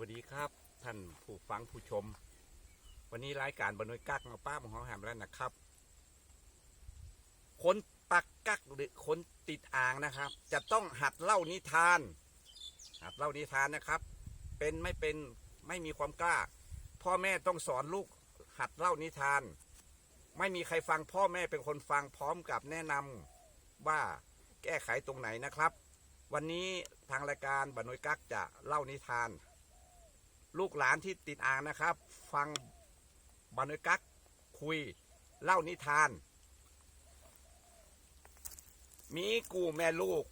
วัสดีครับท่านผู้ฟังผู้ชม วันนี้รายการบรรยกักมาป้าของหอแหมแล้วนะครับ คนปักกักหรือคนติดอ่างนะครับ จะต้องหัดเล่านิทาน หัดเล่านิทานนะครับ เป็นไม่เป็นไม่มีความกล้า พ่อแม่ต้องสอนลูกหัดเล่านิทาน ไม่มีใครฟังพ่อแม่เป็นคนฟังพร้อมกับแนะนำว่าแก้ไขตรงไหนนะครับ วันนี้ทางรายการบรรยกักจะเล่านิทาน ลูกหลานที่ติดอ่างนะครับ ฟังบรรยกักคุยเล่านิทาน มีกูแม่ลูก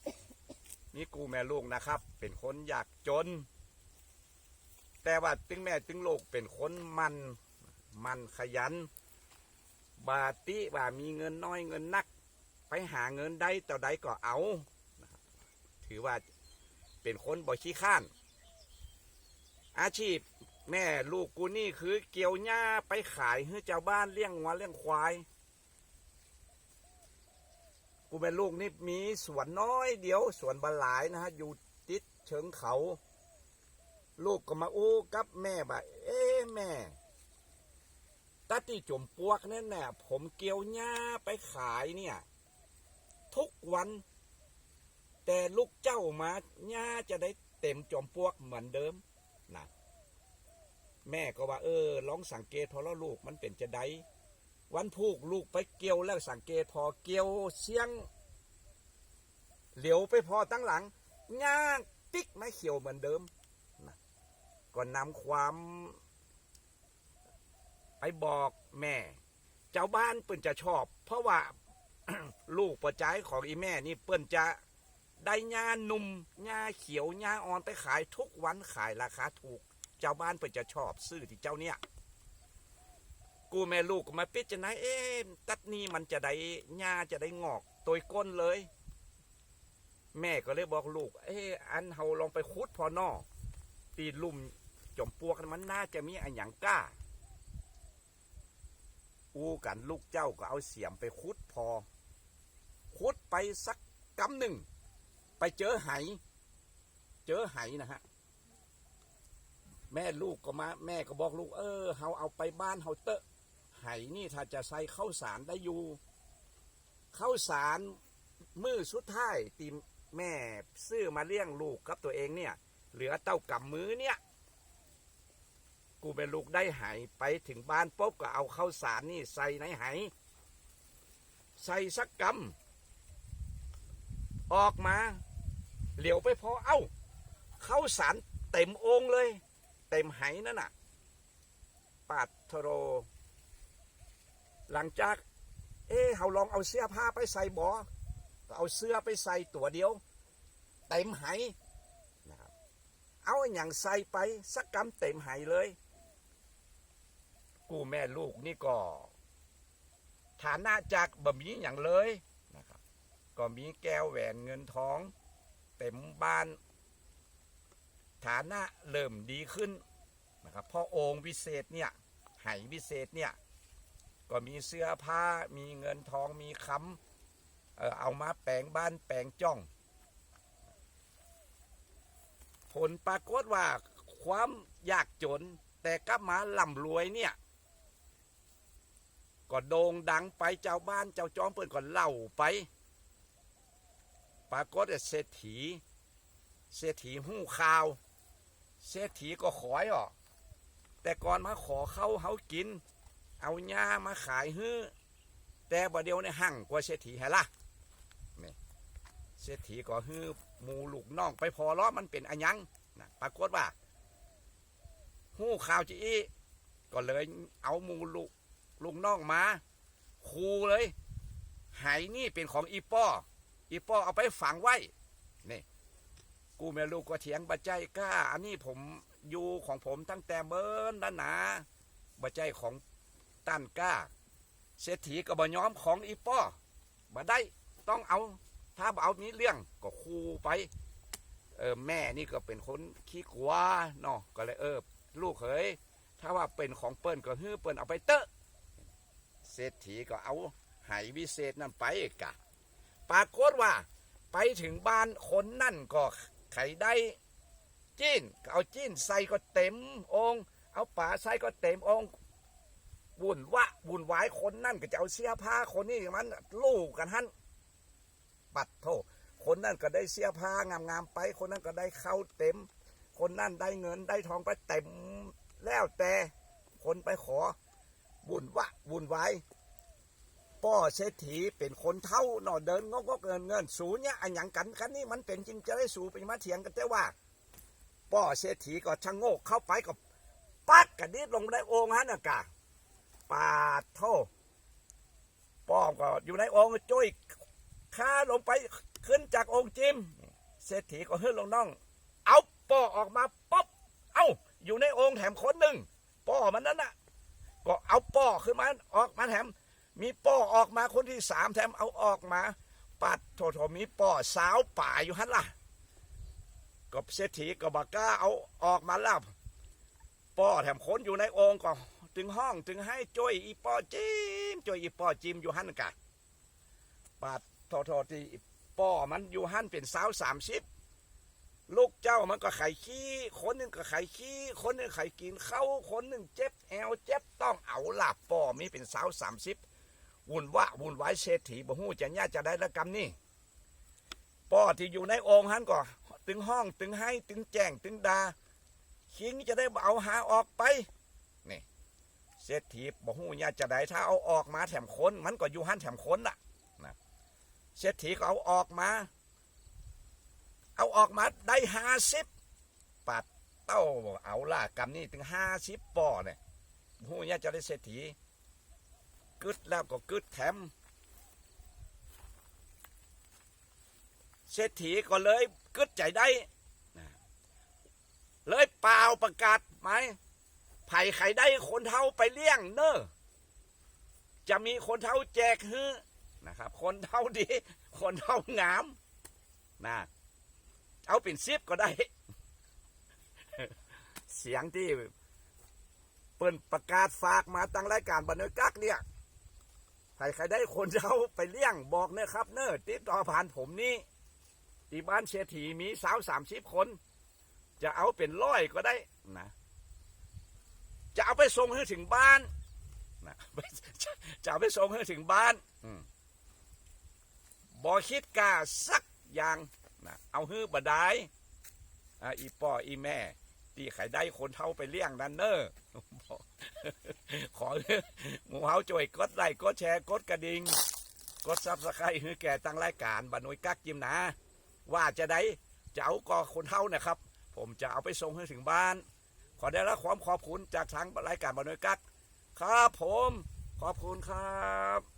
มีกูแม่ลูกนะครับ เป็นคนอยากจน แต่ว่าตึงแม่ตึงลูกเป็นคนมันมันขยัน บาติว่ามีเงินน้อยเงินนัก ไปหาเงินได้ต่อใดก็เอา ถือว่าเป็นคนบ่ขี้ข้าน อาชีพแม่ลูกกูนี่คือเกี่ยวหญ้าไปขายให้เจ้าบ้านเลี้ยงวัวเลี้ยงควาย กูเป็นลูกนี่มีสวนน้อยเดียวสวนบาหลายนะฮะอยู่ติดเชิงเขา ลูกก็มาอู้กับแม่บ่าเอ๊ะแม่ตัดที่จมปวกนั่นแน่ะผมเกี่ยวหญ้าไปขายเนี่ย ทุกวัน แต่ลูกเจ้ามาหญ้าจะได้เต็มจอมปลวกเหมือนเดิม นะแม่ก็ว่า เออลองสังเกตพอแล้วลูกมันเป็นจะได้วันพูกลูกไปเกี่ยวแล้วสังเกตพอเกี่ยวเสียง เหลียวไปพอตั้งหลังหญ้าติ๊กไม่เขียวเหมือนเดิมนะก็นำความไปบอกแม่ เจ้าบ้านเปิ้นจะชอบ เพราะว่าลูกประจายของอีแม่นี่เปิ้นจะ ได้หญ้านุ่มหญ้าเขียวหญ้าอ่อนไปขายทุกวันขายราคาถูก เจ้าบ้านเปิ้นจะชอบซื้อที่เจ้าเนี่ยกูแม่ลูกก็มาพิจารณาเอ๊ะตัดนี้มันจะได้หญ้าจะได้งอกตัวก้นเลย แม่ก็เลยบอกลูก เอ๊ะอันเฮาลองไปคุดพอนอตีลุ่มจมปลวกันมันน่าจะมีอันหยังกล้า อู้กันลูกเจ้าก็เอาเสียมไปคุดพอ คุดไปสักกำหนึ่ง ไปเจอไหเจอไหนะฮะแม่ลูกก็มา แม่ก็บอกลูก เออเฮาเอาไปบ้านเฮาเตอะไหนี่ถ้าจะใส่ข้าวสารได้อยู่ข้าวสารมือสุดท้ายตีแม่ซื้อมาเลี้ยงลูกกับตัวเองเนี่ย เหลือเต้ากำมือเนี่ย กูเป็นลูกได้ไหไปถึงบ้านปุ๊บก็เอาข้าวสารนี่ใส่ในไหใส่สักกำออกมา เหลียวไปพอเอ้าเข้าสารเต็มองเลย เต็มไหนั่นน่ะปาดทโร หลังจาก เอ๊ะเขาลองเอาเสื้อผ้าไปใส่บอเอาเสื้อไปใส่ตัวเดียว เต็มไหนะครับเอาอย่างใส่ไปสักกำเต็มไหเลย กูแม่ลูกนี่ก็ ฐานะจากบะมีอย่างเลยนะครับก็มีแก้วแหวนเงินทอง เต็มบ้าน ฐานะเริ่มดีขึ้นนะครับพราะองค์วิเศษเนี่ยไหวิเศษเนี่ยก็มีเสื้อผ้ามีเงินทองมีคำเออเอามาแปลงบ้านแปลงจ้อง ผลปรากฏว่าความยากจนแต่กลับมาล่ำรวยเนี่ยก็โด่งดังไปเจ้าบ้านเจ้าจอมเปิดก็เล่าไป ปรากฏเศรษฐี เศรษฐีหู้ข่าว เศรษฐีก็ขอยออก แต่ก่อนมาขอเข้าเฮากิน เอาหญ้ามาขายฮื้อแต่บ่เดียวในหั่งกว่าเศรษฐีแฮะล่ะนี่เศรษฐีก็ฮื้อหมูลูกน้องไปพอล้อมันเป็นอันยังนะปรากฏว่าหู้ข่าวจีอีก็เลยเอาหมูลูกลูกน้องมาคูเลยไหนี่เป็นของอีป้อ อีป้อเอาไปฝังไว้นี่กูแม่ลูกก็เถียงบัจใจกล้า อันนี้ผมอยู่ของผมตั้งแต่เบิ้นด้านหนาบัจใจของต้นกล้า เศรษฐีก็บ่ย้อมของอีป้อบ่ได้ต้องเอา ถ้าเอามีเรื่องก็คูไป เออแม่นี่ก็เป็นคนขี้กลัวเนาะก็เลยเออ ลูกเขยถ้าว่าเป็นของเปิ้นก็ฮื้อเปิ้นเอาไปเตอะเศรษฐีก็เอาไหวิเศษนั่นไปกะ ปรากฏว่า ไปถึงบ้านคนนั่นก็ไขได้จีนเอาจีนใส่ก็เต็มองเอาป่าใส่ก็เต็มองค์วุ่นวะวุ่นวายคนนั่นก็จะเอาเสื้อผ้าคนนี้มันลูกกันฮั่นปัดโทคนนั่นก็ได้เสื้อผ้างามๆไป คนนั้นก็ได้เข้าเต็ม คนนั่นได้เงินได้ทองไปเต็มแล้วแต่คนไปขอวุ่นวะวุ่นวาย ป้อเศรษฐีเป็นคนเท่าหนอเดินงกเงินเงินสูเนี่ยอันยังกันกันนี่มันเป็นจริงจะได้สูไปมาเถียงกันแต่ว่าป้อเศรษฐีก็ชะโงกเข้าไปกับปักกระดิดลงในโอ่งฮันะกะปาดโทป้อก็อยู่ในโอ่งจุ้ยข้าลงไปขึ้นจากโอ่งจิม เศรษฐีก็เฮือลงน้อง เอาป้อออกมาป๊อบเอ้าอยู่ในโอ่งแถมคนหนึ่งป้อมันนั้นน่ะก็เอาป้อขึ้นมาออกมาแถม มีป้อออกมาคนที่สามแถมเอาออกมา ปัดโถโถมีป้อสาวป่าอยู่ฮันล่ะก็เศรษฐีก็บอกกล้าเอาออกมาแล้วป้อแถมคนอยู่ในองค์ก็ถึงห้องถึงให้จ้อยอีป้อจิมจ้อยอีป้อจิมอยู่หันกะปาดโทอทอที่ป้อมันอยู่หันเป็นสาวสามสิบลูกเจ้ามันก็ไข่ขี้คนหนึ่งก็ไข่ขี้คนหนึ่งไข่กินเข้าคนหนึ่งเจ็บแอวเจ็บต้องเอาหลับป้อมีเป็นสาวสามสิบ วุ่นวะวุ่นวายเศรษฐีบ่ฮู้จะย่าจะได้ละกรรมนี่ป้อที่อยู่ในองค์หันก็ตึงห้องตึงให้ตึงแจ้งตึงดาคิงจะได้เอาหาออกไปนี่เศรษฐีบอกหูญาจะได้ถ้าเอาออกมาแถมคนมันก็อยู่หันแถมคนน่ะนะเศรษฐีก็เอาออกมา เอาออกมาได้ห้าสิบปัดเต้าเอาล่ะกำนี้ถึงห้าสิบปอเนี่ยหู้ญาจะได้เศรษฐี กึดแล้วก็กึดแถม เศรษฐีก็เลยกึดใจได้ เลยเปล่าประกาศไหมไผ่ไข่ได้คนเท่าไปเลี้ยงเนอจะมีคนเท่าแจกฮื้อนะครับ คนเท่าดี คนเท่างามนะเอาเป็นซิบก็ได้ เสียงที่เปิ้นประกาศฝากมาตั้งรายการบันเทิงกักเนี่ย รใครได้คนเท่าไปเลี้ยงบอกเนอะครับ เนอะติดต่อผ่านผมนี่ที่บ้านเศรษฐีมีสาวสามสิบคน จะเอาเป็นร้อยก็ได้นะจะเอาไปส่งให้ถึงบ้านนะจะเอาไปส่งให้ถึงบ้านอืบอคิดกาสักอย่างนะเอาฮื้อบดายอ่าอีป่ออีแม่ ที่ไข่ได้คนเท่าไปเลี้ยงนั่นเนอบอ ขอหมูเฮาจ่วยกดไลค์กดแชร์กดกระดิ่งกดซับสไครต์ให้แก่ตั้งรายการบานุยกักจิมนะ ว่าจะได้จะเอากอคนเท่านะครับ ผมจะเอาไปส่งให้ถึงบ้าน ขอได้รับความขอบคุณจากทางรายการบานุยกักครับผมขอบคุณครับ